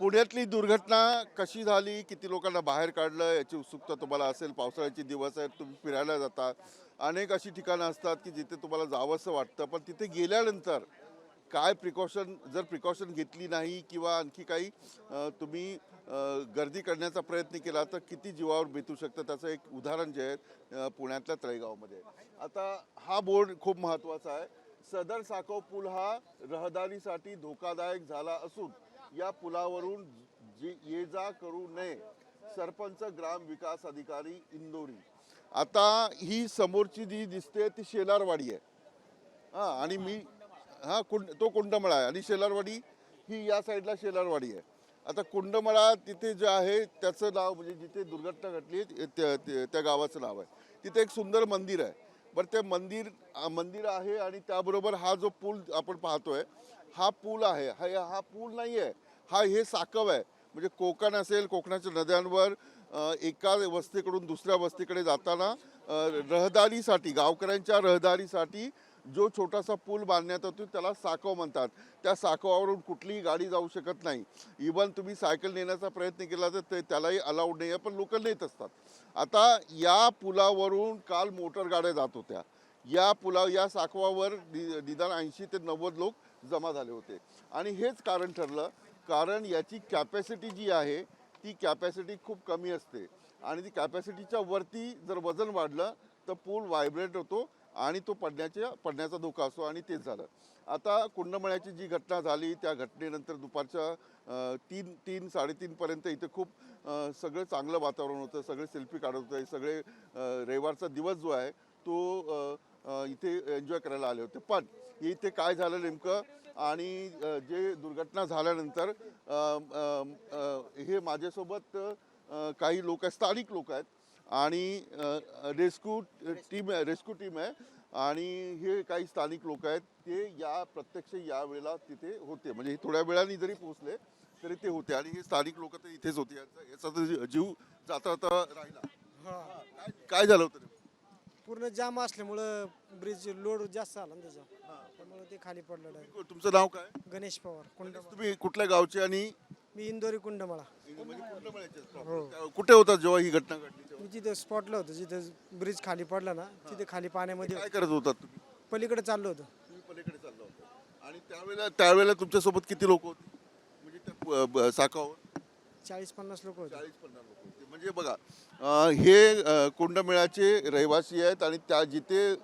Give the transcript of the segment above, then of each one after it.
पुण्यातली दुर्घटना कशी झाली? किती लोकांना बाहेर काढलं? याची उत्सुकता तुम्हाला असेल. पावसाळ्याचे दिवस आहेत. तुम्ही फिरायला जाता. अनेक अशी ठिकाणं असतात की जिथे तुम्हाला जावंसं वाटतं. पण तिथे गेल्यानंतर काय प्रिकॉशन जर प्रिकॉशन घेतली नाही किंवा आणखी काही तुम्ही गर्दी करण्याचा प्रयत्न केला तर किती जीवावर बेतू शकतं? त्याचं एक उदाहरण जे आहे पुण्यातल्या तळेगावमध्ये. आता हा बोर्ड खूप महत्त्वाचा आहे. सदर साखव पूल हा रहदारीसाठी धोकादायक झाला असून या पुलावरून जे ये जा करू नये सरपंच ग्राम विकास अधिकारी इंदोरी. आता ही समोरची जी दिसते ती शेलारवाडी आहे. हा आणि मी हा कुंड तो कुंडमळा आहे. आणि शेलारवाडी ही या साईडला शेलारवाडी आहे. आता कुंडमळा तिथे जे आहे त्याचं नाव म्हणजे जिथे दुर्घटना घडली आहे, त्या त्या गावाचं नाव आहे. तिथे एक सुंदर मंदिर आहे. पण ते मंदिर मंदिर आहे आणि त्याबरोबर हा जो पूल आपण पाहतोय हा पूल आहे. हा हा पूल नाही आहे हा हे साकव आहे. म्हणजे कोकण असेल कोकणाच्या नद्यांवर एका वस्तीकडून दुसऱ्या वस्तीकडे जाताना रहदारीसाठी गावकऱ्यांच्या रहदारीसाठी जो छोटासा पूल बांधण्यात येतो त्याला साकव म्हणतात. त्या साकवावरून कुठलीही गाडी जाऊ शकत नाही. इवन तुम्ही सायकल नेण्याचा प्रयत्न केला तर ते त्यालाही अलाउड नाही आहे पण लोक नेत असतात. आता या पुलावरून काल मोटर गाड्या जात होत्या. या पुला या साकवावर नि- निदान ऐंशी ते नव्वद लोक जमा झाले होते. आणि हेच कारण ठरलं कारण याची कॅपॅसिटी जी आहे ती कॅपॅसिटी खूप कमी असते. आणि ती कॅपॅसिटीच्या वरती जर वजन वाढलं तर पूल व्हायब्रेट होतो. आणि तो पडण्याच्या पडण्याचा धोका असतो आणि तेच झालं. आता कुंडमळ्याची जी घटना झाली त्या घटनेनंतर दुपारच्या तीन तीन साडेतीनपर्यंत इथे खूप सगळं चांगलं वातावरण होतं सगळे सेल्फी काढत होते सगळे रविवारचा दिवस जो आहे तो इथे एन्जॉय करायला आले होते. पण इथे काय झालं नेमकं आणि जे दुर्घटना झाल्यानंतर हे माझ्यासोबत काही लोक आहेत स्थानिक लोक आहेत आणि रेस्क्यू टीम आहे रेस्क्यू टीम आहे. आणि हे काही स्थानिक लोक आहेत ते या प्रत्यक्ष या वेळेला तिथे होते. म्हणजे थोड्या वेळाने जरी पोहोचले तरी ते होते. आणि हे स्थानिक लोक तर इथेच होते. यांचा तर जीव जाता जाता राहिला. काय काय झालं होतं? पूर्ण जाम असल्यामुळं ब्रिज लोड जास्त आला ना त्याचा. त्यामुळे ते खाली पडलं direct. तुमचं नाव काय? गणेश पवार तुम्ही कुठल्या गावचे आणि मी इंदोरी कुंडमळा. हो. कुठे होता जेव्हा ही घटना घडली? मी जिथं स्पॉटला होतो जिथं ब्रिज खाली पडला ना तिथे खाली पाण्यामध्ये काय करत तुम्ही? पलीकडे चाललो होतो. तुम्ही पलीकडे चालला होता. आणि त्यावेळेला त्यावेळेला तुमच्यासोबत किती लोक होते? म्हणजे त्या ब- चाळीस पन्नास लोक होते. चाळीस पन्नास लोक होते. म्हणजे बघा अं, हे अं, कुंडमेळाचे रहिवासी आहेत आणि त्या जिथे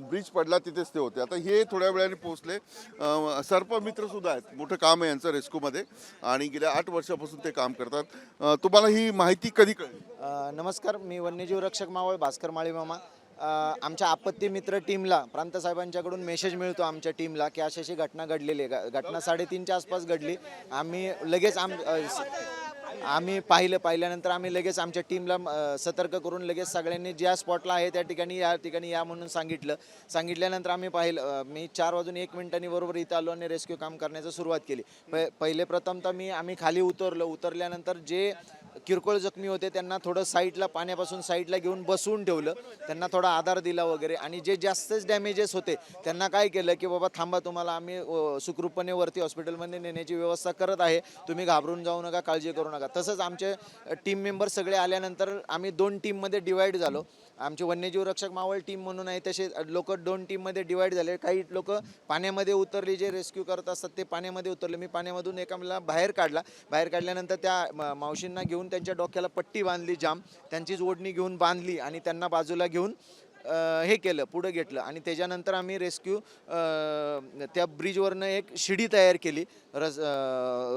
ब्रिज पडला तिथेच ते होते. आता हे थोड्या वेळाने पोहोचले. सर्पमित्र सुद्धा आहेत. मोठं काम आहे यांचं रेस्क्यूमध्ये. आणि गेल्या आठ वर्षापासून ते काम करतात. तुम्हाला ही माहिती कधी कळली? नमस्कार. मी वन्यजीव रक्षक मावळ भास्कर माळी मामा. आमच्या आपत्ती मित्र टीमला प्रांत साहेबांच्याकडून मेसेज मिळतो आमच्या टीमला की अशी अशी घटना घडलेली आहे. घटना साडेतीनच्या आसपास घडली. आम्ही लगेच आम आम्ही पाहिलं पाहिल्यानंतर आम्ही लगेच आमच्या टीमला सतर्क करून लगेच सगळ्यांनी ज्या स्पॉटला आहे त्या ठिकाणी या ठिकाणी या म्हणून सांगितलं. सांगितल्यानंतर आम्ही पाहिलं मी चार वाजून एक मिनिटांनी बरोबर इथं आलो आणि रेस्क्यू काम करण्याचं सुरुवात केली. प पहिले प्रथमतः मी आम्ही खाली उतरलो. उतरल्यानंतर जे किरकोळ जखमी होते त्यांना थोडं साईडला पाण्यापासून साईडला घेऊन बसवून ठेवलं. त्यांना थोडा आधार दिला वगैरे. आणि जे जास्तच डॅमेजेस होते त्यांना काय केलं की बाबा थांबा तुम्हाला आम्ही सुखरूपपणे वरती हॉस्पिटलमध्ये नेण्याची व्यवस्था करत आहे. तुम्ही घाबरून जाऊ नका काळजी करू नका. तसंच आमचे टीम मेंबर सगळे आल्यानंतर आम्ही दोन टीममध्ये डिवाईड झालो. आमचे वन्यजीव रक्षक मावळ टीम म्हणून आहे तसे लोक दोन टीममध्ये डिवाईड झाले. काही लोक पाण्यामध्ये उतरले जे रेस्क्यू करत असतात ते पाण्यामध्ये उतरले. मी पाण्यामधून एकाला बाहेर काढला. बाहेर काढल्यानंतर त्या मावशींना घेऊन त्यांच्या डोक्याला पट्टी बांधली जाम. त्यांचीच ओढणी घेऊन बांधली आणि त्यांना बाजूला घेऊन हे केलं पुढं घेतलं. आणि त्याच्यानंतर आम्ही रेस्क्यू त्या ब्रिजवरनं एक शिडी तयार केली. रस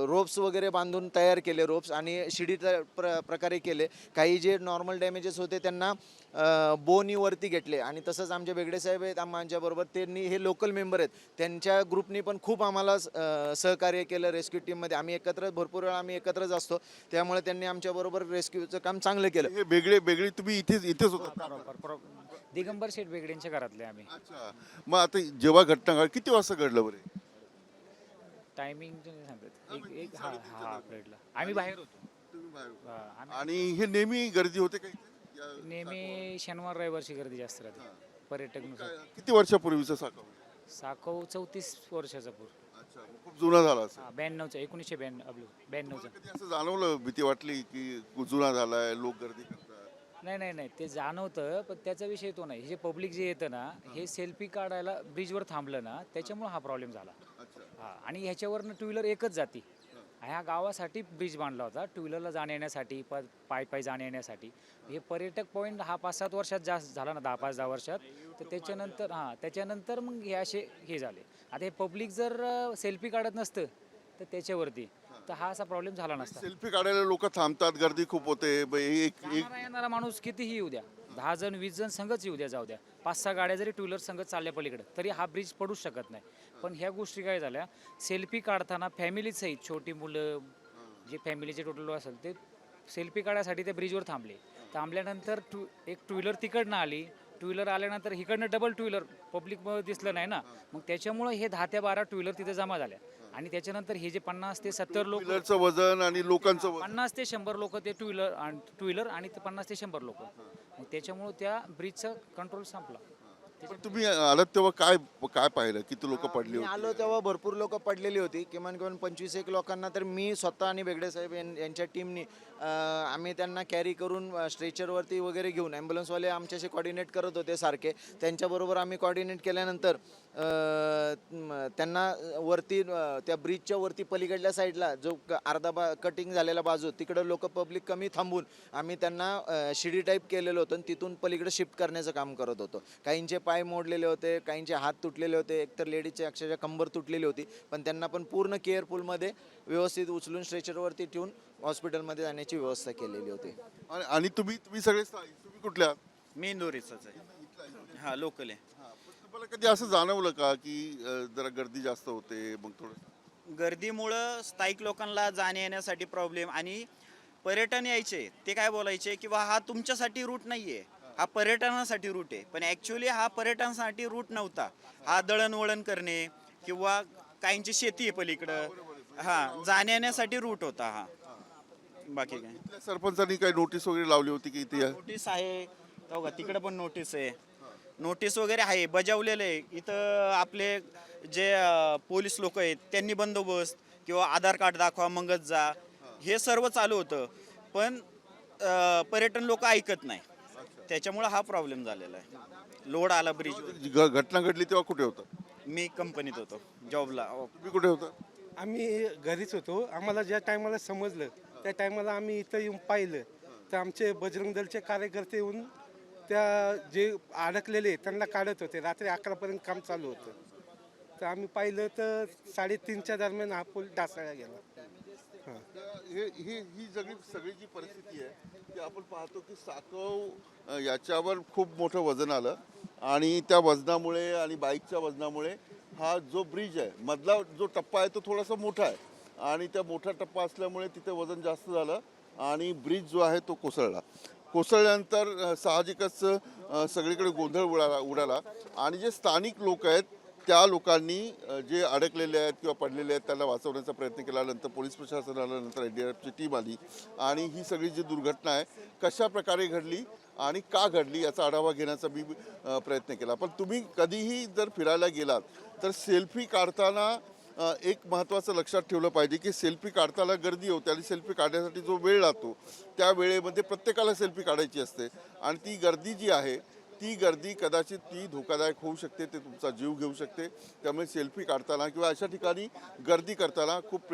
रोप्स वगैरे बांधून तयार केले रोप्स आणि शिडी प्र प्रकारे केले. काही जे नॉर्मल डॅमेजेस होते त्यांना बोनीवरती घेतले. आणि तसंच आमचे बेगडे साहेब आहेत आमच्याबरोबर त्यांनी हे लोकल मेंबर आहेत. त्यांच्या ग्रुपनी पण खूप आम्हाला सहकार्य केलं रेस्क्यू टीममध्ये आम्ही एकत्र भरपूर वेळा आम्ही एकत्रच असतो. त्यामुळे त्यांनी आमच्याबरोबर रेस्क्यूचं काम चांगलं केलं. हे वेगळे वेगळे तुम्ही इथेच इथेच होता. दिगंबर शेठ बेगडेंच्या घरातले आम्ही. अच्छा. मग आता जेव्हा घटना घड किती वाजता घडलं बरे टायमिंग सांगत. एक एक हा हा प्लेटला आम्ही बाहेर होतो. हा, आम्ही आणि हे नेहमी गर्दी होते का इथे? या- नेहमी शनिवार रविवारची गर्दी जास्त राहते पर्यटकनुसार किती वर्षापूर्वीचं साखर साकव चौतीस वर्षाचा पूर. खूप जुना झाला हा ब्याण्णवचं एकोणीसशे ब्याण्णव आपलं ब्याण्णवचं कधी असं जाणवलं भीती वाटली की जुना झालाय लोक गर्दी करतात? नाही नाही नाही. ते जाणवतं पण त्याचा विषय तो नाही. हे जे पब्लिक जे येतं ना हे. सेल्फी काढायला ब्रिजवर थांबलं ना त्याच्यामुळे हा प्रॉब्लेम झाला. अच्छा. हा. आणि ह्याच्यावरनं टू व्हीलर एकच जाती. ह्या गावासाठी ब्रिज बांधला होता टू व्हीलरला जाण्या येण्यासाठी प पाय पाय जाण्या येण्यासाठी. हे पर्यटक पॉईंट हा पाच सात वर्षात जास्त झाला ना दहा पाच दहा वर्षात. तर त्याच्यानंतर हां त्याच्यानंतर मग हे असे हे झाले. आता हे पब्लिक जर सेल्फी काढत नसतं तर त्याच्यावरती. तर हा असा प्रॉब्लेम झाला नसता. सेल्फी काढायला लोक थांबतात गर्दी खूप होते. ब- एक एक जाणारा येणारा माणूस कितीही येऊ द्या. दहा जण वीस जण संघच येऊ द्या जाऊ द्या. पाच सहा गाड्या जरी टू व्हीलर संगत चालल्या पलीकडे तरी हा ब्रिज पडूच शकत नाही. पण ह्या गोष्टी काय झाल्या? सेल्फी काढताना फॅमिली सहित छोटी मुलं जे फॅमिलीचे टोटल असेल ते सेल्फी काढायसाठी त्या ब्रिजवर थांबले. थांबल्यानंतर टू एक टू व्हीलर तिकडनं आली टू व्हीलर आल्यानंतर इकडनं डबल टू व्हीलर पब्लिक दिसलं नाही ना. मग त्याच्यामुळं हे दहा ते बारा टू व्हीलर तिथे जमा झाल्या. आणि त्याच्यानंतर हे जे पन्नास ते सत्तर लोक व्हीलरचं वजन आणि लोकांचं वजन. पन्नास ते शंभर लोक ते टू व्हीलर टू व्हीलर आणि ते पन्नास ते शंभर लोक. मग त्याच्यामुळे त्या ब्रिजचा कंट्रोल संपला. पण तुम्ही आलात तेव्हा काय काय पाहिलं? किती लोक पडली मी होती? आलो तेव्हा भरपूर लोक पडलेली होती. किमान किमान पंचवीस एक लोकांना तर मी स्वतः आणि बेगडे साहेब यां- यांच्या टीमनी आम्ही त्यांना कॅरी करून अं, स्ट्रेचरवरती वगैरे घेऊन ॲम्ब्युलन्सवाले आमच्याशी कॉर्डिनेट करत होते सारखे. त्यांच्याबरोबर आम्ही कॉर्डिनेट केल्यानंतर अं, म, त्यांना वरती अं, त्या ब्रिजच्या वरती पलीकडल्या साईडला जो क- अर्धा बा कटिंग झालेला बाजू तिकडं लोक पब्लिक कमी थांबून आम्ही त्यांना अं, शिडी टाईप केलेलं होतं आणि तिथून पलीकडे शिफ्ट करण्याचं काम करत होतो. काहींचे पाय मोडलेले होते काहींचे हात तुटलेले होते एकतर लेडीजचे अक्षरशः कंबर तुटलेली होती पण त्यांना पण पूर्ण केअरफुलमध्ये व्यवस्थित उचलून स्ट्रेचरवरती ठेवून हॉस्पिटलमध्ये जाण्याची व्यवस्था केलेली होती. आणि आणि तुम्ही तुम्ही सगळे स्थायी- तुम्ही कुठल्या? आहात? मी इंदोरीचाच आहे. हा लोकल आहे. हा, पण तुम्हाला कधी असं जाणवलं का की अं, जरा गर्दी जास्त होते मग थोडं गर्दीमुळं स्थायिक लोकांना जाण्या येण्यासाठी प्रॉब्लेम आणि पर्यटन यायचे ते काय बोलायचे की बा हा तुमच्यासाठी रूट नाही आहे हा पर्यटनासाठी रूट आहे. पण ॲक्च्युली हा पर्यटनासाठी रूट नव्हता. हा दळणवळण करणे किंवा काहींची शेती आहे पलीकडं. हा जाण्या येण्यासाठी रूट होता हा. बाकी काय? इथल्या सरपंचांनी काही नोटीस वगैरे लावली होती की इथे? या- नोटीस आहे. हो का? तिकडे पण नोटीस आहे. नोटीस वगैरे आहे. बजावलेलं आहे. इथं आपले जे अं, पोलीस लोक आहेत त्यांनी बंदोबस्त किंवा आधार कार्ड दाखवा मगच जा. हे सर्व चालू होतं. पण अं, पर्यटन लोक ऐकत नाही. त्याच्यामुळं हा प्रॉब्लेम झालेला आहे. लोड आला ब्रिज घ- घटना घडली तेव्हा कुठे होता? मी कंपनीत होतो जॉबला तुम्ही कुठे होता? आम्ही घरीच होतो. आम्हाला ज्या टायमाला समजलं त्या टायमाला आम्ही इथं येऊन पाहिलं. तर आमचे बजरंग दलचे कार्यकर्ते येऊन त्या जे अडकलेले त्यांना काढत होते. रात्री अकरापर्यंत काम चालू होतं. तर आम्ही पाहिलं तर साडेतीनच्या दरम्यान हा पूल ढासळला गेला. हां. हे ही ही सगळी सगळी जी परिस्थिती आहे ती आपण पाहतो की साकव याच्यावर खूप मोठं वजन आलं. आणि त्या वजनामुळे आणि बाईकच्या वजनामुळे हा जो ब्रिज आहे मधला जो टप्पा आहे तो थोडासा मोठा आहे. आणि त्या मोठा टप्पा असल्यामुळे तिथे वजन जास्त झालं आणि ब्रिज जो आहे तो कोसळला. कोसळल्यानंतर साहजिकच सगळीकडे गोंधळ उडाला उडाला. आणि जे स्थानिक लोक आहेत त्या लोकांनी जे अडकलेले आहेत किंवा पडलेले आहेत त्यांना वाचवण्याचा प्रयत्न केला. नंतर पोलीस प्रशासन आलं एन डी आर एफची टीम आली. आणि ही सगळी जी दुर्घटना आहे कशा प्रकारे घडली आणि का घडली याचा आढावा घेण्याचा मी प्रयत्न केला. पण तुम्ही कधीही जर फिरायला गेलात तर सेल्फी काढताना एक महत्त्वाचं लक्षात ठेवलं पाहिजे की सेल्फी काढताना गर्दी होते आणि सेल्फी काढण्यासाठी जो वेळ लागतो त्या वेळेमध्ये प्रत्येकाला सेल्फी काढायची असते. आणि ती गर्दी जी आहे ती गर्दी कदाचित ती धोकादायक होऊ शकते ते तुमचा जीव घेऊ शकते. त्यामुळे सेल्फी काढताना किंवा अशा ठिकाणी गर्दी करताना खूप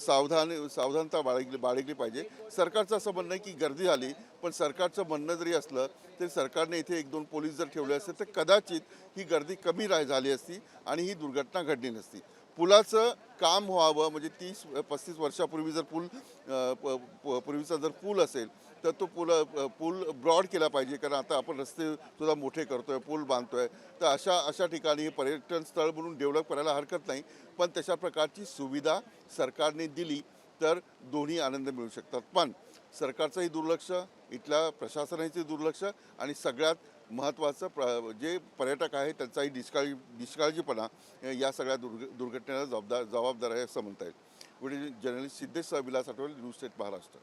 सावधान सावधानता बाळगली बाळगली पाहिजे. सरकारचं असं म्हणणं आहे की गर्दी झाली पण सरकारचं म्हणणं जरी असलं तरी सरकारने इथे एक दोन पोलीस जर ठेवले असते तर कदाचित ही गर्दी कमी राह झाली असती आणि ही दुर्घटना घडली नसती. पुलाचं काम व्हावं म्हणजे तीस पस्तीस वर्षापूर्वी जर पूल प- पूर्वीचा जर पूल असेल तर तो पूल पूल ब्रॉड केला पाहिजे कारण आता आपण रस्ते सुद्धा मोठे करतोय पूल बांधतोय. तर अशा अशा ठिकाणी पर्यटन स्थळ म्हणून डेव्हलप करायला हरकत नाही पण तशा प्रकारची सुविधा सरकारने दिली तर दोन्ही आनंद मिळू शकतात. पण सरकारचंही दुर्लक्ष इथल्या प्रशासनाचे दुर्लक्ष आणि सगळ्यात महत्त्वाचं प्र जे पर्यटक आहे त्यांचाही निष्काळजी निष्काळजीपणा या सगळ्या दुर्घ दुर्घटनेला जबाबदार जबाबदार आहे असं म्हणता येईल. पुढे journalist Siddhesh Vilas Athawale news state Maharashtra.